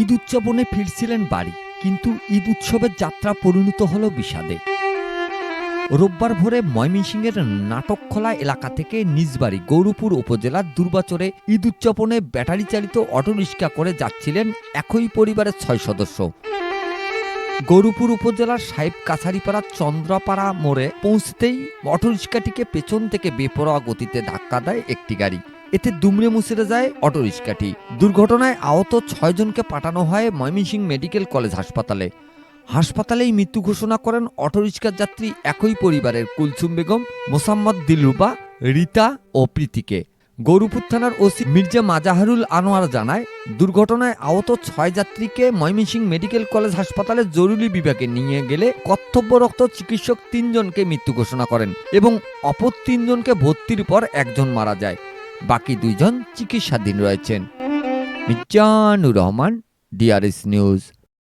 ঈদ উদযাপনে ফিরছিলেন বাড়ি, কিন্তু ঈদ উৎসবের যাত্রা পরিণত হলো বিষাদে। রোববার ভোরে ময়মনসিংহের নাটকখোলা এলাকা থেকে নিজ বাড়ি গৌরপুর উপজেলার দুর্বাচরে ঈদ উদযাপনে ব্যাটারি চালিত অটোরিক্সা করে যাচ্ছিলেন একই পরিবারের ছয় সদস্য। গৌরপুর উপজেলার সাহেব কাছারিপাড়া চন্দ্রাপাড়া মোড়ে পৌঁছতেই অটোরিক্সাটিকে পেছন থেকে বেপরোয়া গতিতে ধাক্কা দেয় একটি গাড়ি। এতে দুমড়ে মুচড়ে যায় অটোরিক্সাটি দুর্ঘটনায় আহত ছয়জনকে পাঠানো হয় ময়মনসিংহ মেডিকেল কলেজ হাসপাতালে। হাসপাতালেই মৃত্যু ঘোষণা করেন অটোরিক্সার যাত্রী একই পরিবারের কুলসুম বেগম, মোসাম্মদ দিলরুবা, রীতা ও প্রীতিকে। গৌরপুর থানার ওসি মির্জা মাজাহারুল আনোয়ার জানায়, দুর্ঘটনায় আহত ছয় যাত্রীকে ময়মনসিংহ মেডিকেল কলেজ হাসপাতালে জরুরি বিভাগে নিয়ে গেলে কর্তব্যরত চিকিৎসক তিনজনকে মৃত্যু ঘোষণা করেন এবং অপর তিনজনকে ভর্তির পর একজন মারা যায়। বাকি দুইজন চিকিৎসাধীন রয়েছেন। Mizanur Rahman DRS news